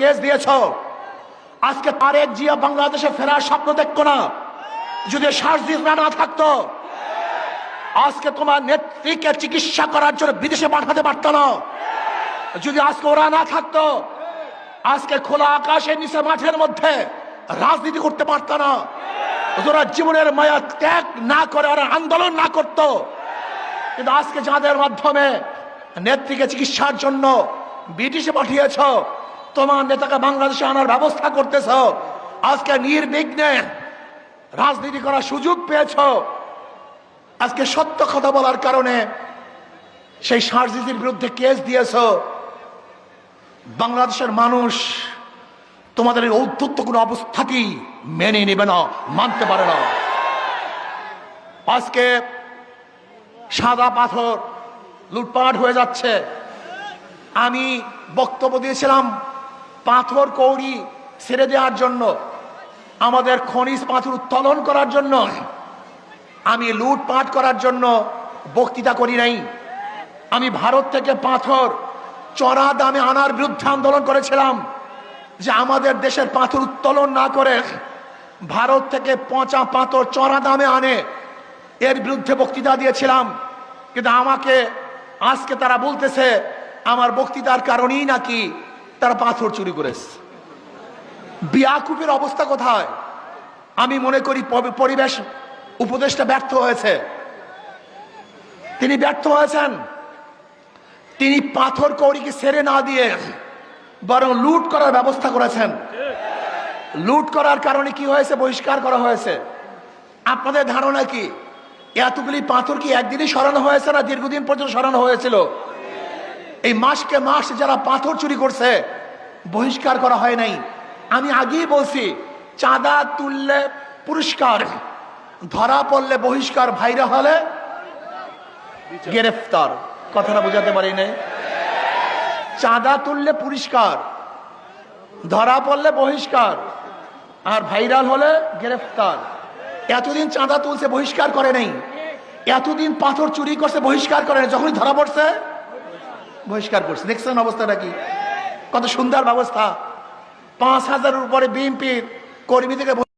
Case দিয়েছ। আজকে তারেক জিয়া বাংলাদেশে ফেরার স্বপ্ন দেখতো না। যদি সার্জিস না থাকতো, আজকে তোমার নেত্রীকে চিকিৎসা করার জন্য বিদেশে পাঠাতে পারত না। যদি আজকে ওরা না থাকতো, আজকে খোলা আকাশের নিচে মাঠের মধ্যে রাজনীতি করতে পারত না। ওরা জীবনের মায়া ত্যাগ না করে, ওরা আন্দোলন না করতো। কিন্তু আজকে যাদের মাধ্যমে নেত্রীকে চিকিৎসার জন্য ব্রিটিশে পাঠিয়েছ তোমার নেতাকে বাংলাদেশে আনার ব্যবস্থা করতেছ, আজকে নির্বিঘ্নে রাজনীতি করার সুযোগ পেয়েছ। আজকে সত্য কথা বলার কারণে সেই সার্জিজির বিরুদ্ধে কেস দিয়েছ। বাংলাদেশের মানুষ তোমাদের এই ঔদ্ধত্য কোনো অবস্থাতেই মেনে নেবে না, মানতে পারে না। আজকে সাদা পাথর লুটপাট হয়ে যাচ্ছে। আমি বক্তব্য দিয়েছিলাম পাথর কৌড়ি ছেড়ে দেওয়ার জন্য, আমাদের খনিজ পাথর উত্তোলন করার জন্য, আমি লুটপাট করার জন্য বক্তৃতা করি নাই। আমি ভারত থেকে পাথর চড়া দামে আনার বিরুদ্ধে আন্দোলন করেছিলাম যে আমাদের দেশের পাথর উত্তোলন না করে ভারত থেকে পচা পাথর চড়া দামে আনে। এর বিরুদ্ধে বক্তৃতা দিয়েছিলাম, কিন্তু আমাকে, আজকে তারা বলতেছে, আমার বক্তৃতার কারণেই নাকি তারা পাথর চুরি করেছে বিয়াকুপের অবস্থা কোথায়? আমি মনে করি পরিবেশ উপদেশটা ব্যর্থ হয়েছে। তিনি ব্যর্থ হয়েছেন। তিনি পাথর কৌড়িকে সেরে না দিয়ে বরং লুট করার ব্যবস্থা করেছেন। লুট করার কারণে কি হয়েছে? বহিষ্কার করা হয়েছে। আপনাদের ধারণা কি? এতগুলি পাথর কি একদিনই সরানো হয়েছে না দীর্ঘদিন পর্যন্ত সরানো হয়েছিল? এই মাসকে মাস যারা পাথর চুরি করছে, বহিষ্কার করা হয় নাই। আমি আগেই বলছি, চাঁদা তুললে পুরস্কার, ধরা পড়লে বহিষ্কার ভাইরা হলে গ্রেফতার। কথাটা বোঝাতে পারি নাই? চাঁদা তুললে পুরস্কার, ধরা পড়লে বহিষ্কার, আর ভাইরাল হলে গ্রেফতার। এতদিন চাঁদা তুলছে, বহিষ্কার করে নাই। এতদিন পাথর চুরি করছে, বহিষ্কার করে যখনই ধরা পড়ছে বহিষ্কার করছে। দেখছেন অবস্থাটা কি? কত সুন্দর ব্যবস্থা। পাঁচ হাজারের উপরে বিএনপির কর্মী থেকে